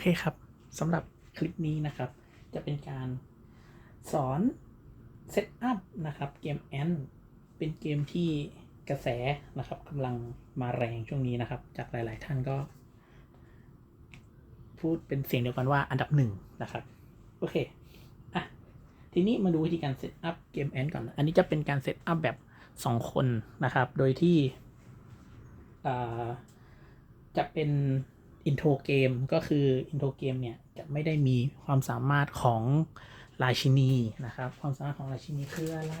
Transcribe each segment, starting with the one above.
เคครับสำหรับคลิปนี้นะครับ จะเป็นการสอนเซตอัพนะครับเกมแอนเป็นเกมที่กระแสนะครับกำลังมาแรงช่วงนี้นะครับ จากหลาย ๆ ท่านก็ พูดเป็นเสียงเดียวกันว่าอันดับหนึ่งนะครับ โอเคอะทีนี้มาดูวิธีการเซตอัพเกมแอนก่อน อันนี้จะเป็นการเซตอัพแบบ 2 คนนะครับ โดยที่จะเป็น อินโทรเกมก็คืออินโทรเกมเนี่ยจะไม่ได้มีความสามารถของราชินีนะครับ ความสามารถของราชินีคืออะไร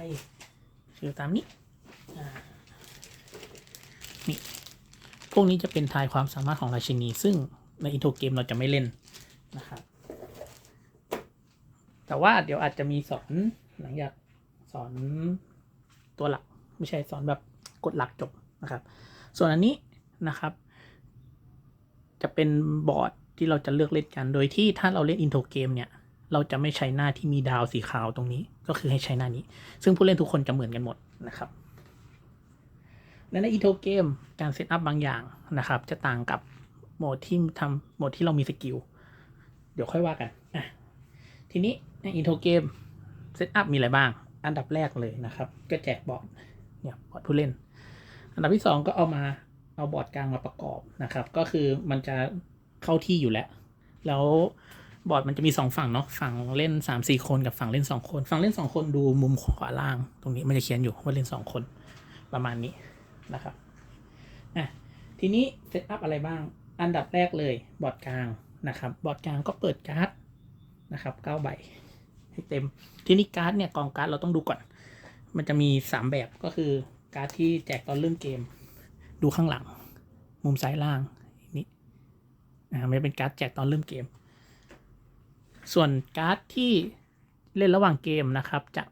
คือตามนี้นี่พวกนี้จะเป็นทายความสามารถของราชินี ซึ่งในอินโทรเกมเราจะไม่เล่นนะครับ แต่ว่าเดี๋ยวอาจจะมีสอนหลังจากสอนตัวหลัก ไม่ใช่สอนแบบกดหลักจบนะครับ ส่วนอันนี้นะครับ จะเป็นบอร์ดที่เราจะเลือกเล่นกัน โดยที่ถ้าเราเล่นอินโทรเกมเนี่ย เราจะไม่ใช้หน้าที่มีดาวสีขาวตรงนี้ ก็คือให้ใช้หน้านี้ ซึ่งผู้เล่นทุกคนจะเหมือนกันหมดนะครับและในอินโทรเกมการเซตอัพบางอย่างนะครับ จะต่างกับโหมดที่ทำโหมดที่เรามีสกิล เดี๋ยวค่อยว่ากันอะทีนี้ในอินโทรเกมเซตอัพมีอะไรบ้าง อันดับแรกเลยนะครับ ก็แจกบอร์ดเนี่ยบอร์ดผู้เล่น อันดับที่สองก็เอามา เอาบอร์ดกลางมาประกอบนะครับ ก็คือมันจะเข้าที่อยู่แล้ว แล้วบอร์ดมันจะมีสองฝั่งเนาะฝั่งเล่นสามสี่คนกับฝั่งเล่นสองคน ฝั่งเล่นสองคนดูมุมขวาล่าง ตรงนี้มันจะเขียนอยู่ว่าเล่นสองคนประมาณนี้นะครับอะทีนี้เซตอัพอะไรบ้าง อันดับแรกเลยบอร์ดกลางนะครับ บอร์ดกลางก็เปิดการ์ดนะครับเก้าใบให้เต็ม ทีนี้การ์ดเนี่ยกองการ์ดเราต้องดูก่อน มันจะมีสามแบบก็คือการ์ดที่แจกตอนเริ่มเกม ดูข้างหลัง มุมซ้ายล่างนี่อ่ามันเป็นการ์ดแจกตอนเริ่มเกม ส่วนการ์ดที่เล่นระหว่างเกมนะครับ จะ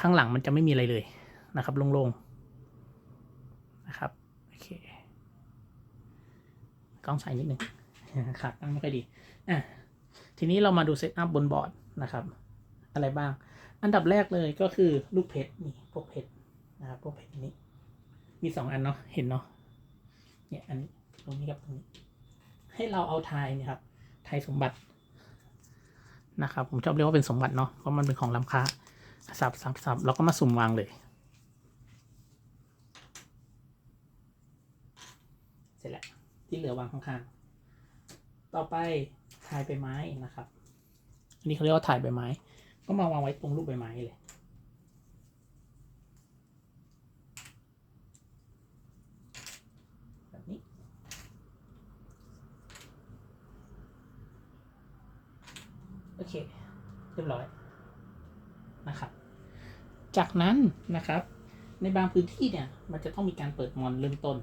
ข้างหลังมันจะไม่มีอะไรเลยนะครับโล่งๆนะครับโอเคกล้องใส่นิดนึงขาดตั้งไม่ค่อยดีอะทีนี้เรามาดูเซตอัพบนบอร์ดนะครับ อะไรบ้าง อันดับแรกเลยก็คือลูกเพชรนี่พวกเพชรนะครับพวกเพชรนี้มีสองอันเนาะเห็นเนาะ เนี่ยอันนี้ตรงนี้กับตรงนี้ ให้เราเอาทายเนี่ยครับทายสมบัตินะครับผมชอบเรียกว่าเป็นสมบัติเนาะเพราะมันเป็นของล้ำค่าสับสับสับแล้วก็มาสุ่มวางเลย เสร็จแล้วที่เหลือวางข้างๆต่อไปทายใบไม้นะครับ อันนี้เขาเรียกว่าถ่ายใบไม้ ก็มาวางไว้ตรงรูปใบไม้เลย แบบนี้ โอ เค เรียบร้อยนะครับ จากนั้นนะครับ ในบางพื้นที่เนี่ยมันจะต้องมีการเปิดมอนเริ่มต้น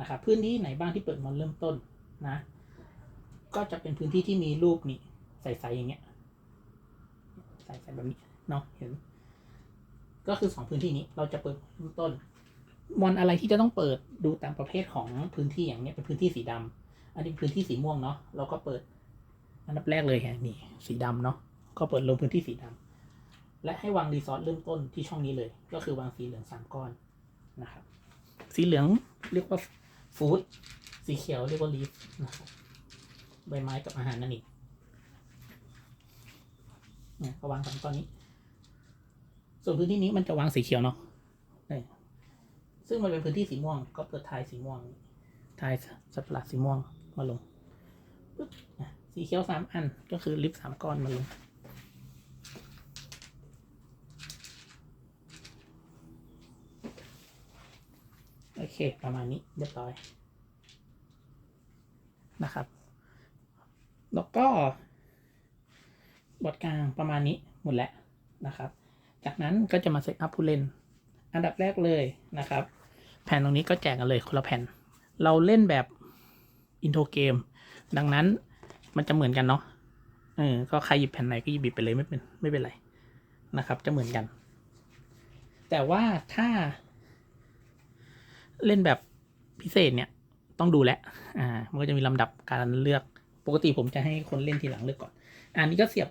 นะครับ พื้นที่ไหนบ้างที่เปิดมอนเริ่มต้นนะ ก็จะเป็นพื้นที่ที่มีรูปนี่ใสๆอย่างเงี้ยใส่ใส่แบบนี้เนาะเห็น ก็คือสองพื้นที่นี้เราจะเปิดเริ่มต้นมอนอะไรที่จะต้องเปิดดูตามประเภทของพื้นที่อย่างเนี้ยเป็นพื้นที่สีดำอันนี้พื้นที่สีม่วงเนาะเราก็เปิด อันดับแรกเลยฮะนี่สีดำเนาะก็เปิดลงพื้นที่สีดำและให้วางรีซอสเริ่มต้นที่ช่องนี้เลย ก็คือวางสีเหลืองสามก้อนนะครับสีเหลืองเรียกว่าฟู้ดสีเขียวเรียกว่าลีฟนะครับใบไม้กับอาหารนั่นเองเนี่ยก็วางสามก้อนนี้ ส่วนพื้นที่นี้มันจะวางสีเขียวเนาะซึ่งมันเป็นพื้นที่สีม่วง ก็เปิดทายสีม่วงทายสัตว์ประหลาดสีม่วงมาลงปึ๊บอะ สีเขียวสามอันก็คือลิฟต์สามก้อนมาลงโอเค ประมาณนี้เรียบร้อยนะครับ แล้วก็บอดกลางประมาณนี้หมดแล้วนะครับ จากนั้นก็จะมาเซตอัพผู้เล่น อันดับแรกเลยนะครับ แผ่นตรงนี้ก็แจกกันเลยคนละแผ่น เราเล่นแบบอินโทรเกม ดังนั้น มันจะเหมือนกันเนาะเออก็ใครหยิบแผ่นไหนก็หยิบไปเลยไม่เป็นไม่เป็นไรนะครับ จะเหมือนกัน แต่ว่าถ้า เล่นแบบพิเศษเนี่ย ต้องดูแลอ่า มันก็จะมีลำดับการเลือกปกติผมจะให้คนเล่นทีหลังเลือกก่อน อันนี้ก็เสียบ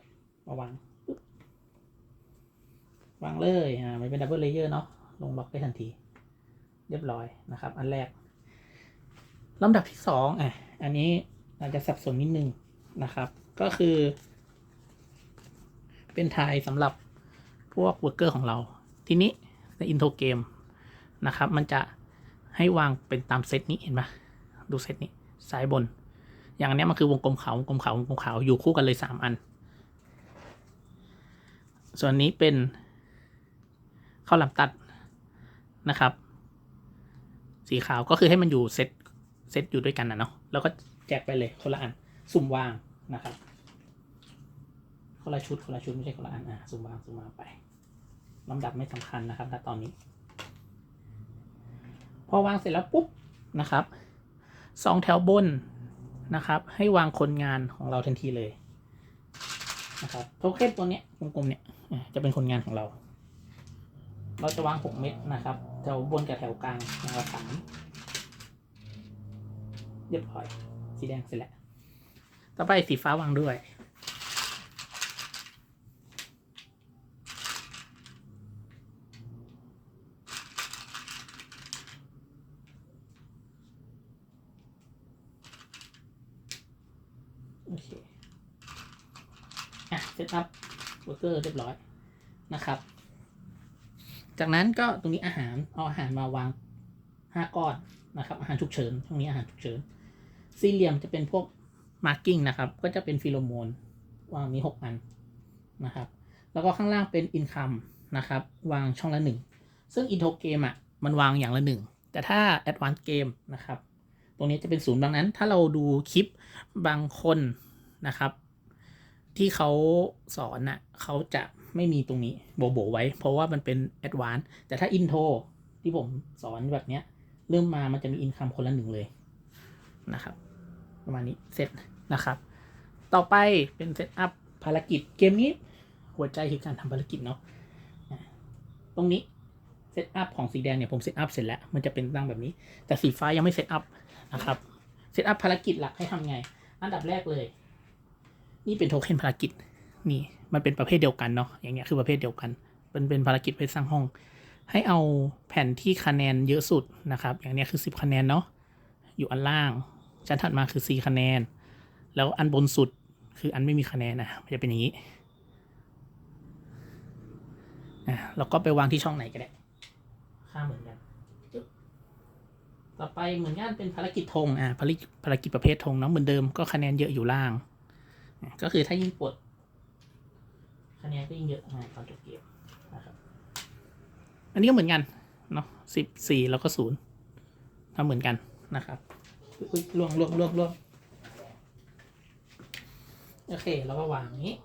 มาวางวางเลยอ่ามันเป็นดับเบิลเลเยอร์เนาะลงบล็อกได้ทันที เรียบร้อยนะครับ อันแรกลำดับที่สองอะอันนี้อาจจะสับสนนิดนึง นะครับ ก็คือ เป็นไทยสำหรับพวกเวิร์กเกอร์ของเรา ทีนี้ในอินโทรเกมนะครับ มันจะให้วางเป็นตามเซตนี้เห็นปะดูเซตนี้ซ้ายบน อย่างนี้มันคือวงกลมขาววงกลมขาววงกลมขาวอยู่คู่กันเลยสามอัน ส่วนนี้เป็นข้าวหลามตัดนะครับ สีขาวก็คือให้มันอยู่เซตเซตอยู่ด้วยกันนะเนาะแล้วก็แจกไปเลยคนละอัน สุ่มวางนะครับคนละชุดคนละชุดไม่ใช่คนละอันอะสุ่มวางสุ่มวางไปลำดับไม่สำคัญนะครับณตอนนี้ พอวางเสร็จแล้วปุ๊บนะครับสองแถวบนนะครับ ให้วางคนงานของเราทันทีเลยนะครับโทเค็นตัวเนี้ยวงกลมเนี่ยจะเป็นคนงานของเรา เราจะวาง6เม็ดนะครับ แถวบนกับแถวกลางอย่างละสามเรียบร้อยสีแดงเสร็จแล้ว ต่อไปสีฟ้าวางด้วย โอเค อะเซตอัพเบอร์เกอร์เรียบร้อยนะครับ จากนั้นก็ตรงนี้อาหารเอาอาหารมาวางห้าก้อนนะครับ อาหารฉุกเฉินตรงนี้อาหารฉุกเฉิน สี่เหลี่ยมจะเป็นพวก มาร์กิ้งนะครับ ก็จะเป็นฟิโลโมนวางมีหกอันนะครับ แล้วก็ข้างล่างเป็นอินคัมนะครับ วางช่องละหนึ่งซึ่งอินโทเกมอะมันวางอย่างละหนึ่งแต่ถ้าแอดวานซ์เกมนะครับ ตรงนี้จะเป็นศูนย์ดังนั้น ถ้าเราดูคลิปบางคนนะครับ ที่เขาสอนน่ะเขาจะไม่มีตรงนี้โบโบไว้ เพราะว่ามันเป็นแอดวานซ์แต่ถ้าอินโทรที่ผมสอนแบบเนี้ยเริ่มมามันจะมีอินคัมคนละหนึ่งเลยนะครับ ประมาณนี้เสร็จ นะครับ ต่อไปเป็นเซตอัพภารกิจเกมนี้ หัวใจคือการทำภารกิจเนาะตรงนี้เซตอัพของสีแดงเนี่ยผมเซตอัพเสร็จแล้วมันจะเป็นตั้งแบบนี้ แต่สีฟ้ายังไม่เซตอัพนะครับเซตอัพภารกิจหลักให้ทำไง อันดับแรกเลย นี่เป็นโทเค็นภารกิจนี่มันเป็นประเภทเดียวกันเนาะอย่างเงี้ยคือประเภทเดียวกันเป็นเป็นภารกิจไปสร้างห้อง ให้เอาแผ่นที่คะแนนเยอะสุดนะครับ อย่างเนี้ยคือ 10 คะแนนเนาะอยู่อันล่างชั้นถัดมาคือ 4 คะแนน แล้วอันบนสุดคืออันไม่มีคะแนนนะมันจะเป็นอย่างนี้อะเราก็ไปวางที่ช่องไหนก็ได้ ค่าเหมือนกันจึ๊บต่อไปเหมือนกันเป็นภารกิจธงอ่าภารกิจภารกิจประเภทธงเนาะเหมือนเดิมก็คะแนนเยอะอยู่ล่าง ก็คือถ้ายิ่งปลดคะแนนก็ยิ่งเยอะนะตอนจบเกมนะครับ อันนี้ก็เหมือนกันเนาะสิบสี่แล้วก็ศูนย์ทำเหมือนกันนะครับอุ้ยล่วงล่วงล่วงล่วง โอเค เราก็วางอย่างนี้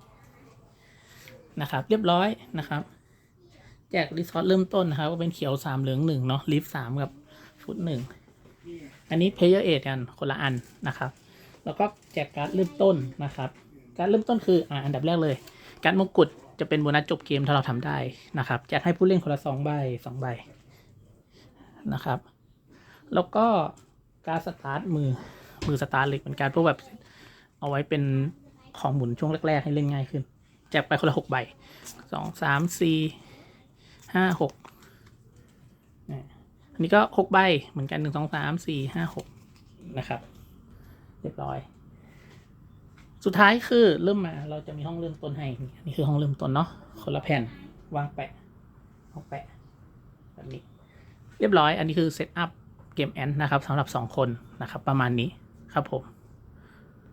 นะครับ เรียบร้อยนะครับ แจกรีซอสเริ่มต้นนะครับ ก็เป็นเขียวสามเหลืองหนึ่งเนาะลิฟสามกับฟุตหนึ่งอันนี้เพย์เยอร์เอทกันคนละอันนะครับ แล้วก็แจกการ์ดเริ่มต้นนะครับ การดเริ่มต้นคืออ่าอันดับแรกเลย การดมงกุฎจะเป็นโบนัสจบเกมถ้าเราทำได้นะครับแจกให้ผู้เล่นคนละสองใบสองใบนะครับ แล้วก็การสตาร์ทมือมือสตาร์ทเหล็กเป็นการพวกแบบเอาไว้เป็น ของหมุนช่วงแรกๆให้เล่นง่ายขึ้น แจกไปคนละหกใบสองสามสี่ห้าหกอันนี้ก็หกใบเหมือนกันหนึ่งสองสามสี่ห้าหกนะครับ เรียบร้อย สุดท้ายคือเริ่มมาเราจะมีห้องเริ่มต้นให้นี่นี่คือห้องเริ่มต้นเนาะคนละแผ่นวางแปะห้องแปะแบบนี้ เรียบร้อย อันนี้คือเซตอัพเกมแอนนะครับสำหรับ 2 คนนะครับ ประมาณนี้ครับผม